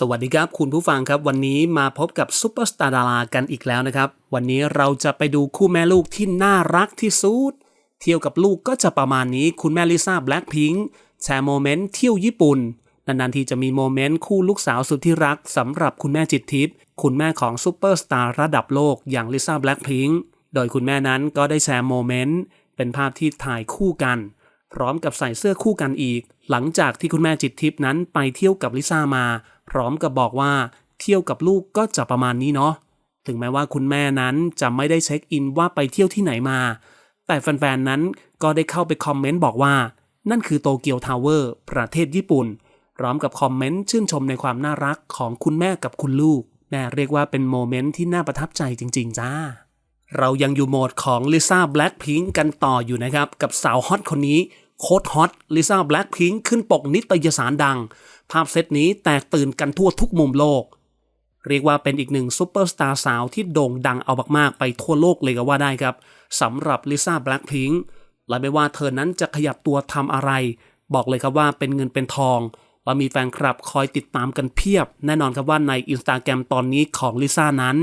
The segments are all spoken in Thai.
สวัสดีครับคุณผู้ฟังครับ วันนี้มาพบกับซุปเปอร์สตาร์ดารากันอีกแล้วนะครับ วันนี้เราจะไปดูคู่แม่ลูกที่น่ารักที่สุดเที่ยวกับลูกก็จะประมาณนี้คุณแม่ลิซ่าแบล็ p พิง k ์แชร์โมเมนต์เที่ยวญี่ปุ่น นานๆทีจะมีโมเมนต์คู่ลูกสาวสุดที่รักสำหรับคุณแม่จิตทิพย์คุณแม่ของซุปเปอร์สตาร์ระดับโลกอย่างลิซ่าแบล็ p พิง k ์โดยคุณแม่นั้นก็ได้แชร์โมเมนต์เป็นภาพที่ถ่ายคู่กัน พร้อมกับใส่เสื้อคู่กันอีก หลังจากที่คุณแม่จิตทิพย์นั้นไปเที่ยวกับลิซ่ามา พร้อมกับบอกว่าเที่ยวกับลูกก็จะประมาณนี้เนาะถึงแม้ว่าคุณแม่นั้นจะไม่ได้เช็คอินว่าไปเที่ยวที่ไหนมา แต่แฟนๆนั้นก็ได้เข้าไปคอมเมนต์บอกว่า นั่นคือโตเกียวทาวเวอร์ประเทศญี่ปุ่น พร้อมกับคอมเมนต์ชื่นชมในความน่ารักของคุณแม่กับคุณลูกแน่เรียกว่าเป็นโมเมนต์ที่น่าประทับใจจริง ๆ จ้า เรายังอยู่โหมดของลิซ่าแบล็ p พิง k กันต่ออยู่นะครับ กับสาวฮอตคนนี้โคตรฮอตลิซ่าแบล็ p พิง k ขึ้นปกนิตยสารดัง ภาพเซตนี้แตกตื่นกันทั่วทุกมุมโลก เรียกว่าเป็นอีกหนึ่งซูเปอร์สตาร์สาวที่โด่งดังเอามากๆ ไปทั่วโลกเลยก็ว่าได้ครับสำหรับลิซ่าแบล็ p พิง k และไม่ว่าเธอนั้นจะขยับตัวทำอะไร บอกเลยครับว่าเป็นเงินเป็นทองและมีแฟนคลับคอยติดตามกันเพียบ แน่นอนครับว่าในอินสตาแกรมตอนนี้ของลิซ่านั้น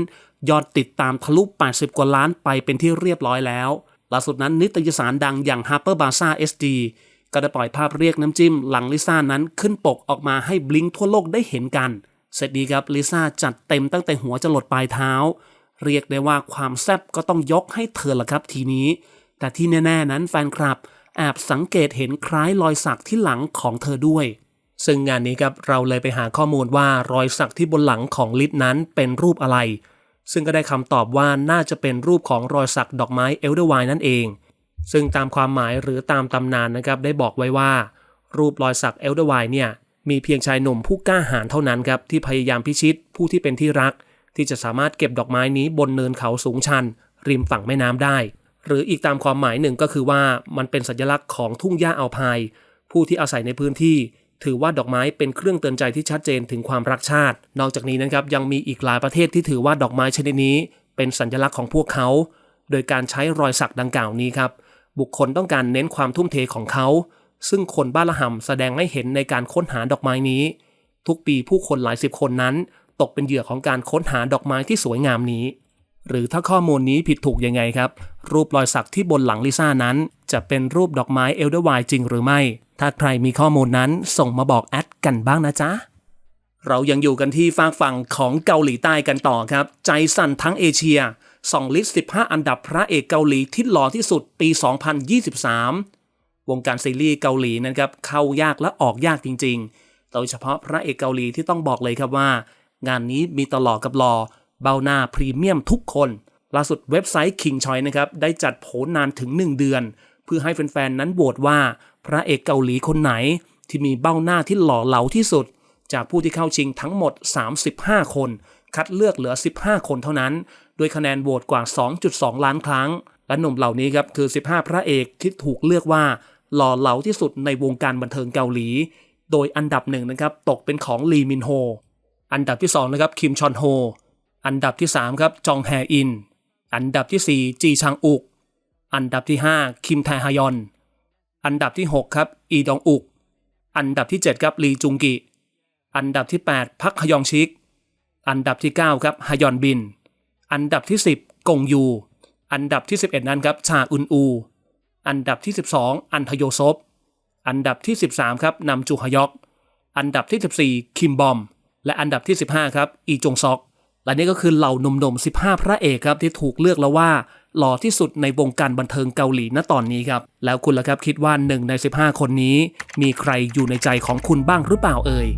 ยอดติดตามทะลุ 80 กว่าล้านไปเป็นที่เรียบร้อยแล้วล่าสุดนั้นนิตยสารดังอย่าง Harper Bazaar SD ก็ได้ปล่อยภาพเรียกน้ำจิ้มหลังลิซ่านั้นขึ้นปกออกมาให้บลิงทั่วโลกได้เห็นกัน เสร็จดีครับลิซ่าจัดเต็มตั้งแต่หัวจรดปลายเท้า เรียกได้ว่าความแซ่บก็ต้องยกให้เธอละครับทีนี้ แต่ที่แน่ ๆ นั้นแฟนคลับแอบสังเกตเห็นคล้ายรอยสักที่หลังของเธอด้วย ซึ่งงานนี้ครับเราเลยไปหาข้อมูลว่ารอยสักที่บนหลังของลิศนั้นเป็นรูปอะไร ซึ่งก็ได้คำตอบว่าน่าจะเป็นรูปของรอยสักดอกไม้เอลเดอร์ไวนั่นเอง ซึ่งตามความหมายหรือตามตำนานนะครับได้บอกไว้ว่า รูปรอยสักเอลเดอร์ไวเนี่ยมีเพียงชายหนุ่มผู้กล้าหาญเท่านั้นครับที่พยายามพิชิตผู้ที่เป็นที่รัก ที่จะสามารถเก็บดอกไม้นี้บนเนินเขาสูงชัน ริมฝั่งแม่น้ำได้ หรืออีกตามความหมายหนึ่งก็คือว่ามันเป็นสัญลักษณ์ของทุ่งหญ้าอัลไพน์ผู้ที่อาศัยในพื้นที่ ถือว่าดอกไม้เป็นเครื่องเตือนใจที่ชัดเจนถึงความรักชาติ นอกจากนี้นะครับยังมีอีกหลายประเทศที่ถือว่าดอกไม้ชนิดนี้ เป็นสัญลักษณ์ของพวกเขา โดยการใช้รอยสักดังกล่าวนี้ครับ บุคคลต้องการเน้นความทุ่มเทของเขา ซึ่งคนบ้านละหำแสดงให้เห็นในการค้นหาดอกไม้นี้ ทุกปีผู้คนหลายสิบคนนั้น ตกเป็นเหยื่อของการค้นหาดอกไม้ที่สวยงามนี้หรือถ้าข้อมูลนี้ผิดถูกยังไงครับ รูปรอยสักที่บนหลังลิซ่านั้น จะเป็นรูปดอกไม้เอลเดอร์ไวจริงหรือไม่ ถ้าใครมีข้อมูลนั้นส่งมาบอกแอดกันบ้างนะจ๊ะ เรายังอยู่กันที่ฝากฝั่งของเกาหลีใต้กันต่อครับ ใจสั่นทั้งเอเชียส่องลิสต์ 15 อันดับพระเอกเกาหลีที่หล่อที่สุดปี 2023 วงการซีรีส์เกาหลีนะครับเข้ายากและออกยากจริงๆ โดยเฉพาะพระเอกเกาหลีที่ต้องบอกเลยครับว่า งานนี้มีตลอดกับหลอเบ้าหน้าพรีเมียมทุกคน ล่าสุดเว็บไซต์ King Choi นะครับได้จัดโผลนานถึง 1 เดือน เพื่อให้แฟนๆนั้นโหวตว่าพระเอกเกาหลีคนไหนที่มีเบ้าหน้าที่หล่อเหลาที่สุด จากผู้ที่เข้าชิงทั้งหมด 35 คน คัดเลือกเหลือ 15 คนเท่านั้น ด้วยคะแนนโหวตกว่า 2.2 ล้านครั้ง และหนุ่มเหล่านี้ครับคือ 15 พระเอกที่ถูกเลือกว่าหล่อเหลาที่สุดในวงการบันเทิงเกาหลี โดยอันดับหนึ่งนะครับตกเป็นของลีมินโฮ อันดับที่2นะครับคิมชอนโฮ อันดับที่3ครับจองแฮอิน อันดับที่4จีชังอุก อันดับที่ 5 คิมแทฮยอน อันดับที่ 6 ครับ อีดองอุก อันดับที่ 7 ครับ ลีจุงกิ อันดับที่ 8 พักฮยองชิก อันดับที่ 9 ครับฮยอนบิน อันดับที่ 10 กงยู อันดับที่ 11 นั้นครับชาอุนอู อันดับที่ 12 อันทโยซบ อันดับที่ 13 ครับนำจูฮยอก อันดับที่ 14 คิมบอม และอันดับที่ 15 ครับ อีจงซอก และนี่ก็คือเหล่าหนุ่มๆ 15 พระเอกครับที่ถูกเลือกแล้วว่า หล่อที่สุดในวงการบันเทิงเกาหลีณตอนนี้ครับ แล้วคุณล่ะครับคิดว่า 1 ใน 15 คนนี้ มีใครอยู่ในใจของคุณบ้างหรือเปล่าเอ่ย